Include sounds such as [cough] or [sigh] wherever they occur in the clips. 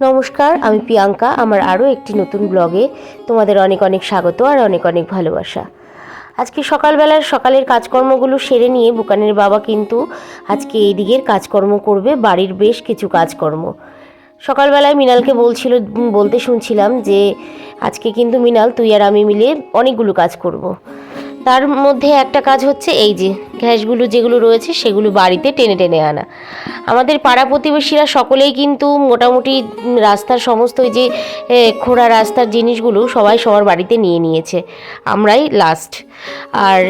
নমস্কার, আমি প্রিয়াঙ্কা। আমার আরও একটি নতুন ব্লগে তোমাদের অনেক অনেক স্বাগত আর অনেক অনেক ভালোবাসা। আজকে সকালবেলার সকালের কাজকর্মগুলো সেরে নিয়ে বুকানের বাবা কিন্তু আজকে এই দিকের কাজকর্ম করবে, বাড়ির বেশ কিছু কাজকর্ম। সকালবেলায় মিনালকে বলছিল বলতে শুনছিলাম যে আজকে কিন্তু মিনাল, তুই আর আমি মিলে অনেকগুলো কাজ করব। তার মধ্যে একটা কাজ হচ্ছে এই যে গ্যাসগুলো যেগুলো রয়েছে সেগুলো বাড়িতে টেনে টেনে আনা। আমাদের পাড়া প্রতিবেশীরা সকলেই কিন্তু মোটামুটি রাস্তার সমস্ত যে খোঁড়া রাস্তার জিনিসগুলো সবাই সবার বাড়িতে নিয়ে নিয়েছে। আমরাই লাস্ট আর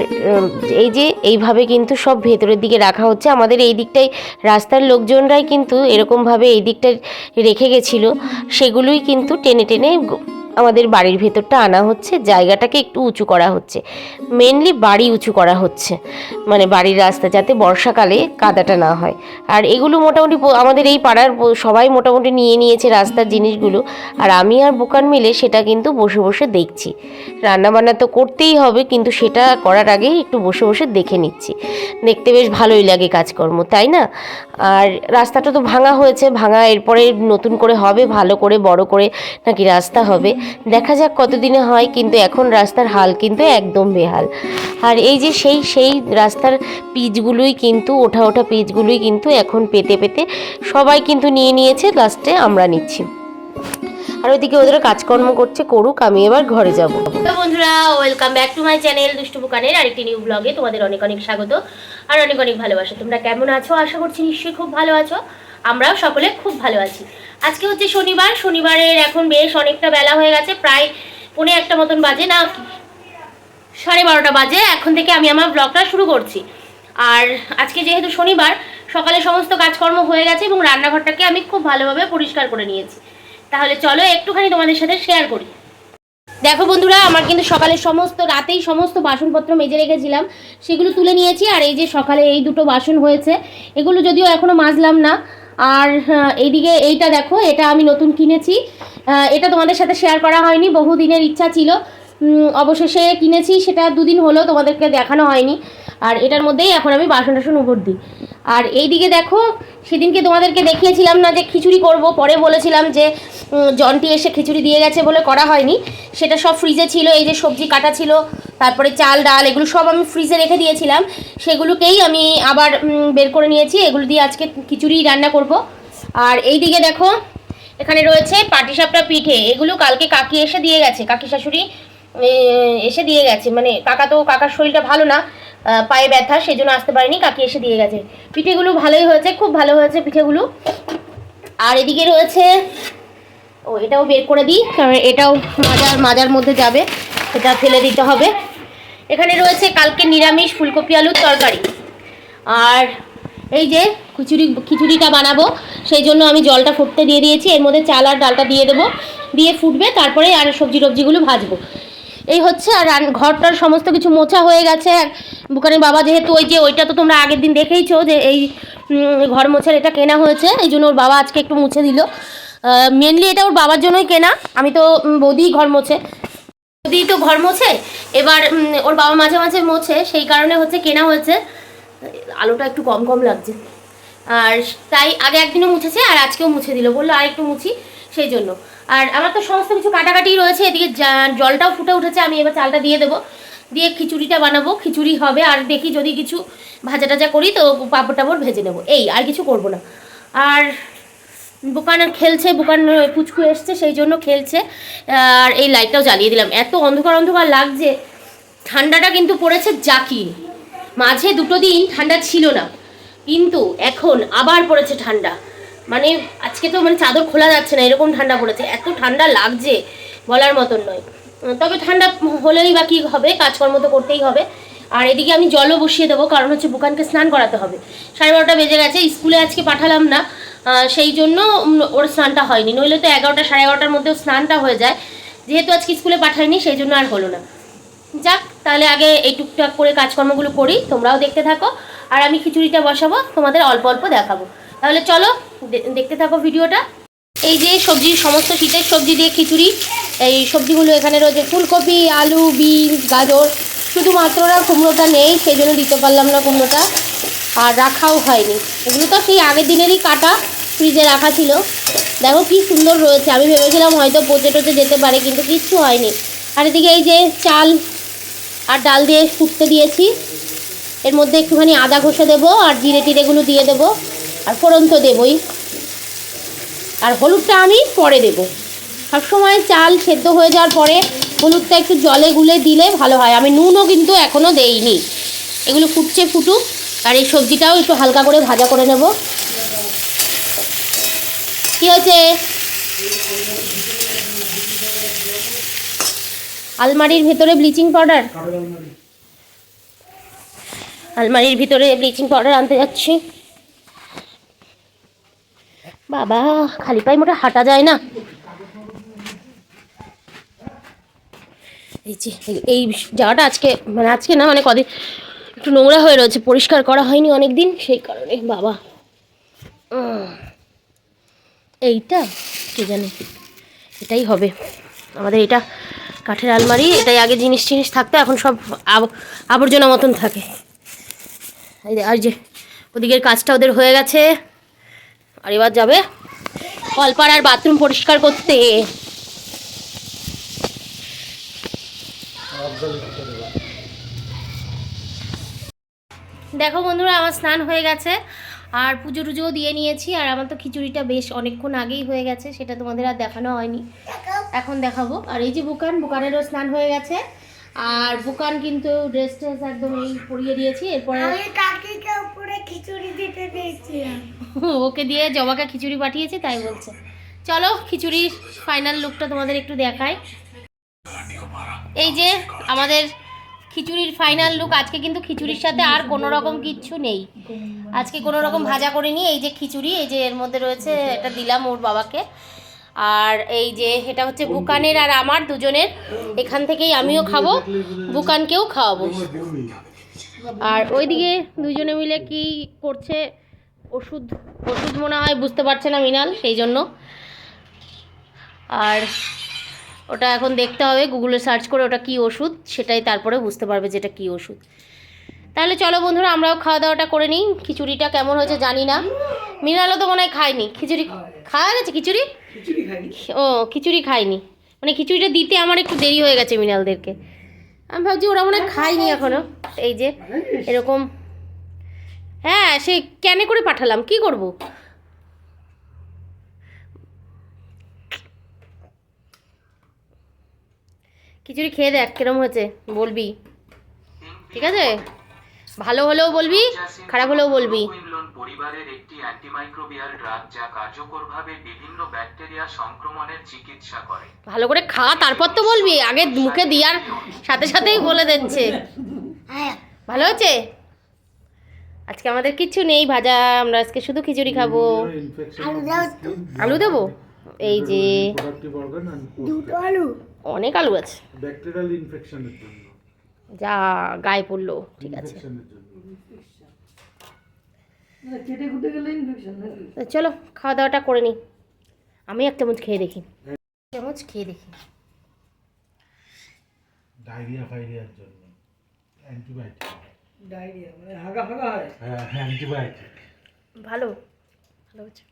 এই যে এইভাবে কিন্তু সব ভেতরের দিকে রাখা হচ্ছে। আমাদের এই দিকটাই রাস্তার লোকজনরাই কিন্তু এরকমভাবে এই দিকটায় রেখে গেছিল। সেগুলোই কিন্তু টেনে টেনে আমাদের বাড়ির ভেতরটা আনা হচ্ছে, জায়গাটাকে একটু উঁচু করা হচ্ছে। মেনলি বাড়ি উঁচু করা হচ্ছে মানে বাড়ির রাস্তা যাতে বর্ষাকালে কাদাটা না হয়। আর এগুলো মোটামুটি আমাদের এই পাড়ার সবাই মোটামুটি নিয়ে নিয়েছে রাস্তার জিনিসগুলো। আর আমি আর বোকান মিলে সেটা কিন্তু বসে বসে দেখছি। রান্নাবান্না তো করতেই হবে, কিন্তু সেটা করার আগে একটু বসে বসে দেখে নিচ্ছি। দেখতে বেশ ভালোই লাগে কাজকর্ম, তাই না? আর রাস্তাটা তো ভাঙা হয়েছে, ভাঙা এরপরে নতুন করে হবে, ভালো করে, বড় করে নাকি রাস্তা হবে। দেখা যাক কতদিনে হয়, কিন্তু এখন রাস্তার হাল কিন্তু একদম বেহাল। আর এই যে সেই সেই রাস্তার পিচগুলোই কিন্তু, ওঠা ওঠা পিচগুলোই কিন্তু এখন পেতে পেতে সবাই কিন্তু নিয়ে নিয়েছে, লাস্টে আমরা নিচ্ছি। আর ওইদিকে ওদের কাজকর্ম করছে, করুক, আমি এবার ঘরে যাব। বন্ধুরা welcome back to my channel দুষ্টু বুকানের আরেকটি নিউ ব্লগে তোমাদের অনেক অনেক স্বাগত আর অনেক অনেক ভালোবাসা। তোমরা কেমন আছো? আশা করছি নিশ্চয়ই খুব ভালো আছো। আমরাও সকলে খুব ভালো আছি। আজকে হচ্ছে শনিবার, শনিবারের এখন বেশ অনেকটা বেলা হয়ে গেছে, প্রায় পৌনে একটা মতন বাজে না, সাড়ে বারোটা বাজে, এখন থেকে আমি আমার ব্লগটা শুরু করছি। আর আজকে যেহেতু শনিবার, সকালে সমস্ত কাজকর্ম হয়ে গেছে এবং রান্নাঘরটাকে আমি খুব ভালোভাবে পরিষ্কার করে নিয়েছি। তাহলে চলো একটুখানি তোমাদের সাথে শেয়ার করি। দেখো বন্ধুরা, আমার কিন্তু সকালে সমস্ত, রাতেই সমস্ত বাসনপত্র মেজে রেখেছিলাম, সেগুলো তুলে নিয়েছি, আর এই যে সকালে এই দুটো বাসন হয়েছে, এগুলো যদিও এখনও মাজলাম না আর এইদিকে এইটা দেখো, এটা আমি নতুন কিনেছি। এটা তোমাদের সাথে শেয়ার করা হয়নি, বহুদিনের ইচ্ছা ছিল। অবশেষে কিনেছি, সেটা দুদিন হলো তোমাদেরকে দেখানো হয়নি। আর এটার মধ্যেই এখন আমি বাসন টাসন উপর দিই আর এইদিকে দেখো, সেদিনকে তোমাদেরকে দেখিয়েছিলাম না যে খিচুড়ি করব, পরে বলেছিলাম যে জন্টি এসে খিচুড়ি দিয়ে গেছে বলে করা হয়নি। সেটা সব ফ্রিজে ছিল, এই যে সবজি কাটা ছিল, তারপরে চাল, ডাল, এগুলো সব আমি ফ্রিজে রেখে দিয়েছিলাম। সেগুলোকেই আমি আবার বের করে নিয়েছি, এগুলো দিয়ে আজকে খিচুড়ি রান্না করব। আর এই দিকে দেখো, এখানে রয়েছে পাটিসাপটা পিঠে, এগুলো কালকে কাকি এসে দিয়ে গেছে, কাকি শাশুড়ি এসে দিয়ে গেছে। মানে কাকা তো, কাকার শরীরটা ভালো না পায়ে ব্যথা সেই জন্য আসতে পারেনি, কাকি এসে দিয়ে গেছে। পিঠেগুলো ভালোই হয়েছে, খুব ভালো হয়েছে পিঠেগুলো। আর এদিকে রয়েছে ও, এটাও বের করে দিই, কারণ এটাও মাজার মাজার মধ্যে যাবে, এটা ফেলে দিতে হবে। এখানে রয়েছে কালকে নিরামিষ ফুলকপি আলুর তরকারি। আর এই যে খিচুড়ি, খিচুড়িটা বানাবো, সেই জন্য আমি জলটা ফুটতে দিয়ে দিয়েছি, এর মধ্যে চাল আর ডালটা দিয়ে দেবো, দিয়ে ফুটবে, তারপরে আর সবজি টবজিগুলো ভাজবো। এই হচ্ছে, আর ঘরটার সমস্ত কিছু মোছা হয়ে গেছে, আর বুকানের বাবা যেহেতু ওই যে, ওইটা তো তোমরা আগের দিন দেখেইছো যে এই ঘর মোছার এটা কেনা হয়েছে, এই জন্য ওর বাবা আজকে একটু মুছে দিল। মেনলি এটা ওর বাবার জন্যই কেনা। আমি তো বৌদিই ঘর মোছে। বৌদি তো ঘর মোছে, এবার ওর বাবা মাঝে মাঝে মোছে, সেই কারণে হচ্ছে কেনা হয়েছে। আলোটা একটু কম কম লাগছে। আর তাই আগে একদিনও মুছেছে, আর আজকেও মুছে দিল। বলল আর একটু মুছি, সেই জন্য। আর আমার তো সমস্ত কিছু কাটাকাটি রয়েছে, এদিকে জলটাও ফুটে উঠেছে, আমি এবার চালটা দিয়ে দেবো। দিয়ে খিচুড়িটা বানাবো, খিচুড়ি হবে, আর দেখি যদি কিছু ভাজা টাজা করি, তো পাঁপড় টাপড় ভেজে নেব। এই, আর কিছু করব না। আর বুকান খেলছে, বুকান পুচকু এসছে, সেই জন্য খেলছে। আর এই লাইটটাও জ্বালিয়ে দিলাম। এত অন্ধকার অন্ধকার লাগছে, ঠান্ডাটা কিন্তু পড়েছে জাকি মাঝে দুটো দিন ঠান্ডা ছিল না, কিন্তু এখন আবার পড়েছে ঠান্ডা। মানে আজকে তো মানে চাদর খোলা যাচ্ছে না, এরকম ঠান্ডা পড়েছে। এত ঠান্ডা লাগছে বলার মতন নয়। তবে ঠান্ডা হলেই বা কী হবে, কাজকর্ম তো করতেই হবে। আর এদিকে আমি জলও বসিয়ে দেবো, কারণ হচ্ছে বুকানকে স্নান করাতে হবে। সাড়ে বারোটা বেজে গেছে, স্কুলে আজকে পাঠালাম না। সেই জন্য ওর স্নানটা হয়নি। নইলে তো এগারোটা, সাড়ে এগারোটার মধ্যেও স্নানটা হয়ে যায়। যেহেতু আজকে স্কুলে পাঠায়নি, সেই জন্য আর হলো না। যাক, তাহলে আগে এই টুকটাক করে কাজকর্মগুলো করি, তোমরাও দেখতে থাকো। আর আমি খিচুড়িটা বসাবো, তোমাদের অল্প অল্প দেখাবো। তাহলে চলো দেখতে থাকো ভিডিওটা। এই যে সবজি, সমস্ত শীতের সবজি দিয়ে খিচুড়ি। এই সবজিগুলো এখানে রয়েছে, ফুলকপি, আলু বিনস গাজর। শুধুমাত্র না কুমড়োটা নেই, সেই জন্য দিতে পারলাম না কুমড়োটা। আর রাখাও হয়নি। এগুলো তো সেই আগের দিনেরই কাটা। ফ্রিজে রাখা ছিল। দেখো কি সুন্দর রয়েছে। আমি ভেবেছিলাম হয়তো পচে টচে যেতে পারে, কিন্তু কিচ্ছু হয়নি। আর এদিকে এই যে চাল আর ডাল দিয়ে ফুটতে দিয়েছি। এর মধ্যে একটুখানি আদা ঘষে দেবো আর জিরে টিরেগুলো দিয়ে দেবো আর ফোড়ন তো দেবই। আর হলুদটা আমি পরে দেবো। সবসময় চাল সেদ্ধ হয়ে যাওয়ার পরে হলুদটা একটু জলে গুলে দিলে ভালো হয়। আমি নুনও কিন্তু এখনও দেইনি। এগুলো ফুটছে ফুটুক আর এই সবজিটাও একটু হালকা করে ভাজা করে নেব। হয়েছে? আলমারির ভেতরে ব্লিচিং পাউডার? আলমারির ভিতরে ব্লিচিং পাউডার আনতে যাচ্ছি। বাবা, খালি পায়ে মোটা হাঁটা যায় না। এই যে, এই- জায়গাটা আজকে মানে আজকে না মানে কদিন একটু নোংরা হয়ে রয়েছে, পরিষ্কার করা হয়নি অনেক দিন সেই কারণে বাবা। এইটা? কে জানে? এটাই হবে। আমাদের এটা কাঠের আলমারি, এটাই আগে জিনিস টিনিস থাকতো, এখন সব আব- আবর্জনা মতন থাকে। আর যে, ওদিকের কাজটা ওদের হয়ে গেছে। আর এবার যাবে কলপাড়ার বাথরুম পরিষ্কার করতে। দেখো বন্ধুরা, আমার স্নান হয়ে গেছে। আর পুজো টুজোও দিয়ে নিয়েছি আর আমার তো খিচুড়িটা বেশ অনেকক্ষণ আগেই হয়ে গেছে সেটা তোমাদের আর দেখানো হয়নি। এখন দেখাবো। আর এই যে বুকান বুকানেরও স্নান হয়ে গেছে আর বুকান কিন্তু ড্রেস ট্রেস একদম এই পরিয়ে দিয়েছি এরপরে খিচুড়ি দিতে দিয়েছিলাম। ওকে দিয়ে জবাকে খিচুড়ি পাঠিয়েছি তাই বলছে। চলো খিচুড়ির ফাইনাল লুকটা তোমাদের একটু দেখাই। এই যে আমাদের খিচুড়ির ফাইনাল লুক আজকে কিন্তু খিচুড়ির সাথে আর কোনো রকম কিচ্ছু নেই। আজকে কোনো রকম ভাজা করিনি এই যে খিচুড়ি, এই যে এর মধ্যে রয়েছে এটা দিলাম ওর বাবাকে। আর এই যে এটা হচ্ছে বুকানের আর আমার দুজনের, এখান থেকেই আমিও খাব বুকানকেও খাওয়াবো। আর ওইদিকে দুজনে মিলে কি করছে ওষুধ? ওষুধ মনে হয় বুঝতে পারছে না মিনাল, সেই জন্য। আর ওটা এখন দেখতে হবে গুগলে সার্চ করে ওটা কি ওষুধ সেটাই তারপরে বুঝতে পারবে যেটা কি ওষুধ। তাহলে চলো বন্ধুরা আমরাও খাওয়া দাওয়াটা করে নিই। খিচুড়িটা কেমন হয়েছে জানি না। মিনালও তো মনে হয় খায়নি। খিচুড়ি খাওয়া গেছে খিচুড়ি? ও খিচুড়ি খায়নি। মানে খিচুড়িটা দিতে আমার একটু দেরি হয়ে গেছে মিনালদেরকে আমি ভাবছি ওরা মনে হয় খায়নি এখনও এই যে এরকম। হ্যাঁ সে ক্যানে করে পাঠালাম কি করব? খিচুড়ি খেয়ে দেখ কিরম হয়েছে বলবি। ঠিক আছে? ভালো হলেও বলবি খারাপ হলেও বলবি। পরিবারের একটি অ্যান্টিমাইক্রোবিয়াল ড্রাগ যা কার্যকরভাবে বিভিন্ন ব্যাকটেরিয়া সংক্রমণের চিকিৎসা করে। ভালো করে খা তারপর তো বলবি আগে মুখে দিয়ার সাথে সাথেই বলে দিচ্ছে। ভালো হয়েছে? আজকে আমাদের কিচ্ছু নেই ভাজা আমরা আজকে শুধু খিচুড়ি খাব। আলু দেবো? এই যে। দুটো আলু। অনেক আলু আছে। ব্যাকটেরিয়াল ইনফেকশনের জন্য। যা গায়ে পড়ল ঠিক আছে। ইনফেকশনের চলো খাওয়া দাওয়াটা করে নিই। আমি এক চামচ খেয়ে দেখি। চামচ খেয়ে দেখি। ডায়রিয়া ফাইরিয়ার জন্য। অ্যান্টিবায়োটিক ডায়রিয়া মানে হাগা হাগা হয়? হ্যাঁ অ্যান্টিবায়োটিক ভালো। ভালো হচ্ছে।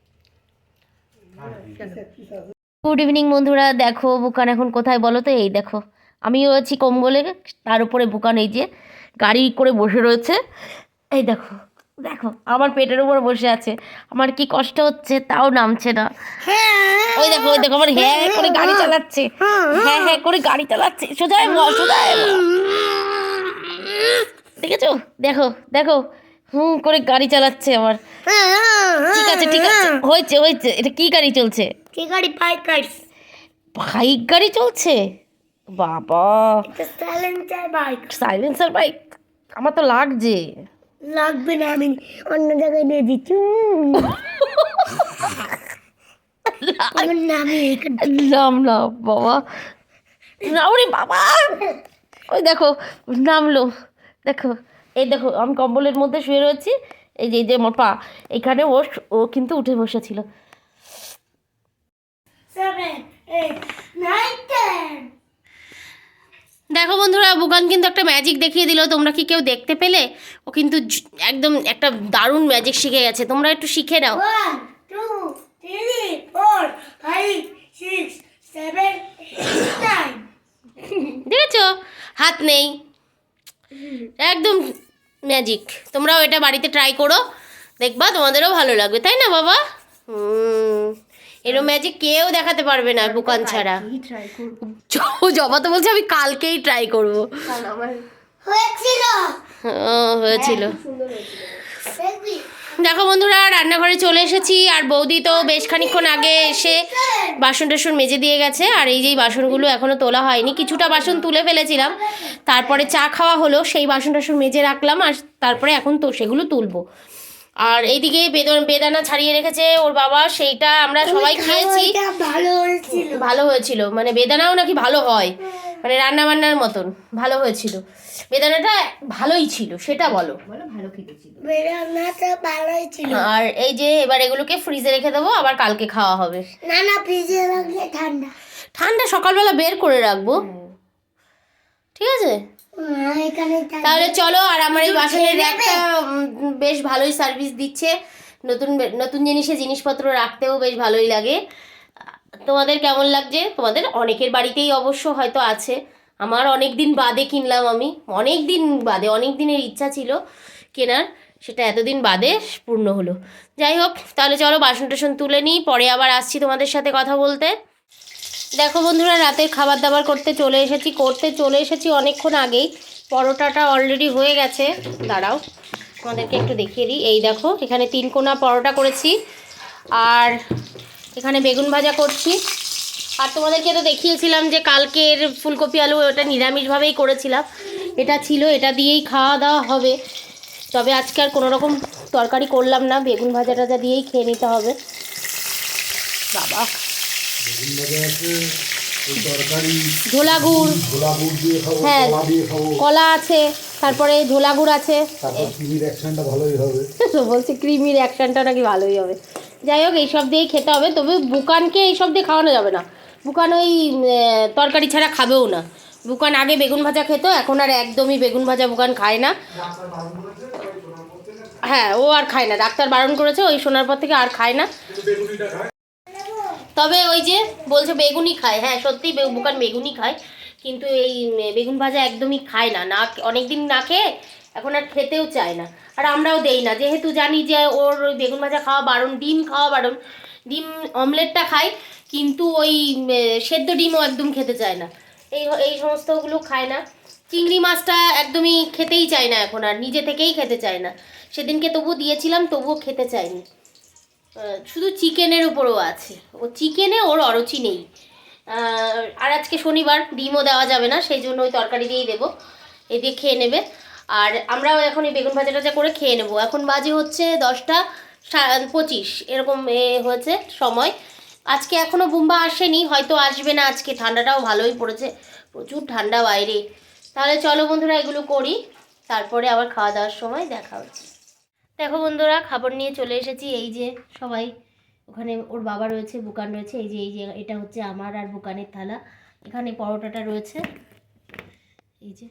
গুড ইভিনিং বন্ধুরা। দেখো বুকান এখন কোথায় বলো তো? এই দেখো, আমিও আছি কম্বলে। তার উপরে বুকান এই যে গাড়ি করে বসে রয়েছে। এই দেখো দেখো, আমার পেটের উপর বসে আছে। আমার কি কষ্ট হচ্ছে তাও নামছে না। ওই দেখো ওই দেখো, আমার হ্যাঁ হ্যাঁ করে গাড়ি চালাচ্ছে। হ্যাঁ হ্যাঁ করে গাড়ি চালাচ্ছে। সোজায় সোজায়। দেখেছ? দেখো দেখো, হুম, করে গাড়ি চালাচ্ছে আমার। ঠিক আছে ঠিক আছে। হয়েছে হয়েছে। এটা কি গাড়ি চলছে? কি গাড়ি গাড়ি বাইক গাড়ি চলছে? বাবা। সাইলেন্সার বাইক সাইলেন্সার বাইক আমার তো লাগছে। লাগবে না আমি অন্য জায়গায় নিয়ে দিচ্ছি আমার নামে নাম না বাবা। না ওরে বাবা। ওই দেখো নামলো দেখো এই দেখো আমি কম্বলের মধ্যে শুয়ে রয়েছি। এই যে এই যে আমার পা এখানে ও ও কিন্তু উঠে বসেছিল সেভেন এইট নাইন টেন দেখো বন্ধুরা বুকান কিন্তু একটা ম্যাজিক দেখিয়ে দিল। তোমরা কি কেউ দেখতে পেলে? ও কিন্তু একদম একটা দারুণ ম্যাজিক শিখে গেছে। তোমরা একটু শিখে নাও। দেখেছ? হাত নেই। একদম ম্যাজিক তোমরাও এটা বাড়িতে ট্রাই করো। দেখবা তোমাদেরও ভালো লাগবে তাই না বাবা? হুম। এরম ম্যাজিক কেউ দেখাতে পারবে না বুকান ছাড়া। জ- জবা তো বলছে আমি কালকেই ট্রাই করব। হয়েছিল। ও, হয়েছিল। দেখো বন্ধুরা রান্নাঘরে চলে এসেছি আর বৌদি তো বেশ খানিক্ষণ আগে এসে বাসন টাসন মেজে দিয়ে গেছে আর এই যে বাসনগুলো এখনও তোলা হয়নি কিছুটা বাসন তুলে ফেলেছিলাম। তারপরে চা খাওয়া হলো সেই বাসন টাসন মেজে রাখলাম আর তারপরে এখন তো সেগুলো তুলবো। আর এইদিকে বেদন বেদানা ছাড়িয়ে রেখেছে ওর বাবা সেইটা আমরা সবাই খেয়েছি। ভালো হয়েছিল। ভালো হয়েছিল। মানে বেদানাও নাকি ভালো হয়। মানে রান্না বান্নার মতন ভালো হয়েছিল। বেদানাটা ভালোই ছিল সেটা বলো। আর এই যে এবার এগুলোকে ফ্রিজে রেখে দেবো আবার কালকে খাওয়া হবে। না না ফ্রিজে রাখলে ঠান্ডা। ঠান্ডা সকালবেলা বের করে রাখব। ঠিক আছে? হ্যাঁ, এখানে ঠান্ডা। তাহলে চলো আর আমার এই বাসনের একটা বেশ ভালোই সার্ভিস দিচ্ছে। নতুন নতুন জিনিসে জিনিসপত্র রাখতেও বেশ ভালোই লাগে। তোমাদের কেমন লাগছে? তোমাদের অনেকের বাড়িতেই অবশ্য হয়তো আছে। আমার অনেক দিন বাদে কিনলাম আমি। অনেক দিন বাদে অনেক দিনের ইচ্ছা ছিল কেনার। সেটা এতদিন বাদে পূর্ণ হলো। যাই হোক তাহলে চলো বাসন টাসন তুলে নিই। পরে আবার আসছি তোমাদের সাথে কথা বলতে। দেখো বন্ধুরা, রাতের খাবার দাবার করতে চলে এসেছি, করতে চলে এসেছি অনেকক্ষণ আগেই। পরোটাটা অলরেডি হয়ে গেছে। দাঁড়াও, তোমাদেরকে একটু দেখিয়ে দিই। এই দেখো, এখানে তিন কোনা পরোটা করেছি, আর এখানে বেগুন ভাজা করছি। আর তোমাদেরকে তো দেখিয়েছিলাম যে কালকের ফুলকপি আলু ওটা নিরামিষভাবেই করেছিলাম। এটা ছিল, এটা দিয়েই খাওয়া দাওয়া হবে। তবে আজকে আর কোনো রকম তরকারি করলাম না, বেগুন ভাজা টাজা দিয়েই খেয়ে নিতে হবে। বাবা। বেগুন ভাজা আছে ওই তরকারি ঝোলা গুড় ছোলা গুড় দিয়ে খাব হ্যাঁ। কলা দিয়ে খাব। কলা আছে তারপরে ঝোলা গুড় আছে। তারপর টিভির অ্যাকশনটা ভালোই হবে। [laughs] বলছে ক্রিমির অ্যাকশনটা নাকি ভালোই হবে। যাই হোক এইসব দিয়েই খেতে হবে তবে বুকানকে এইসব দিয়ে খাওয়ানো যাবে না। বুকান ওই তরকারি ছাড়া খাবেও না। বুকান আগে বেগুন ভাজা খেত এখন আর একদমই বেগুন ভাজা বুকান খায় না। হ্যাঁ ও আর খায় না। ডাক্তার বারণ করেছে ওই শোনার পর থেকে আর খায় না। তবে ওই যে বলছে বেগুনি খায়। হ্যাঁ সত্যি বুকান বেগুনি খায়। কিন্তু এই বেগুন ভাজা একদমই খায় না। না অনেক দিন না খেয়ে এখন আর খেতেও চায় না। আর আমরাও দেই না। যেহেতু জানি যে ওর ওই বেগুন ভাজা খাওয়া বারণ, ডিম খাওয়া বারণ। ডিম, অমলেটটা খায়, কিন্তু ওই সেদ্ধ ডিমও একদম খেতে চায় না। এই এই সমস্তগুলো খায় না। চিংড়ি মাছটা একদমই খেতেই চায় না এখন আর। নিজে থেকেই খেতে চায় না। সেদিনকে তবুও দিয়েছিলাম, তবুও খেতে চায়নি। শুধু চিকেনের উপরও আছে। ও চিকেনে ওর অরুচি নেই। আর আজকে শনিবার, ডিমও দেওয়া যাবে না, সেই জন্য ওই তরকারি দিয়েই দেবো। এ দিয়ে খেয়ে নেবে। আর আমরাও এখন এই বেগুন ভাজা টাজা করে খেয়ে নেব। এখন বাজে হচ্ছে দশটা পঁচিশ। এরকম এ হয়েছে সময়। আজকে এখনও বুম্বা আসেনি, হয়তো আসবে না আজকে। ঠান্ডাটাও ভালোই পড়েছে। প্রচুর ঠান্ডা বাইরে। তাহলে চলো বন্ধুরা, এগুলো করি। তারপরে আবার খাওয়া দাওয়ার সময় দেখা হচ্ছে। দেখো বন্ধুরা, খাবার নিয়ে চলে এসেছি। এই যে সবাই, ওখানে ওর বাবা রয়েছে, বুকান রয়েছে। এই যে এই যে, এটা হচ্ছে আমার আর বুকানের থালা। এখানে পরোটাটা রয়েছে। এই যে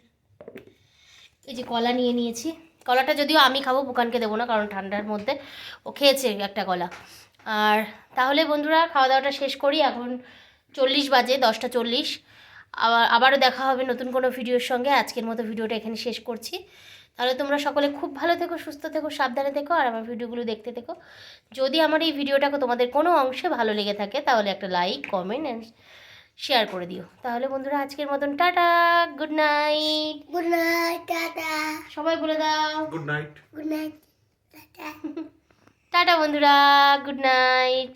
এই যে কলা নিয়ে নিয়েছি। কলাটা যদিও আমি খাব, বুকানকে দেবো না, কারণ ঠান্ডার মধ্যে ও খেয়েছে একটা কলা। আর তাহলে বন্ধুরা, খাওয়া দাওয়াটা শেষ করি। এখন চল্লিশ বাজে, দশটা চল্লিশ। আবার, আবারও দেখা হবে নতুন কোনো ভিডিওর সঙ্গে। আজকের মতো ভিডিওটা এখানে শেষ করছি। তাহলে তোমরা সকলে খুব ভালো থেকো সুস্থ থেকো সাবধানে থেকো আর আমার ভিডিওগুলো দেখতে থেকো। যদি আমার এই ভিডিওটাকে তোমাদের কোনো অংশে ভালো লেগে থাকে তাহলে একটা লাইক কমেন্ট অ্যান্ড শেয়ার করে দিও। তাহলে বন্ধুরা আজকের মতন tata good night good night tata. সবাই বলে দাও। Good night good night tata. [laughs] Tata বন্ধুরা গুড নাইট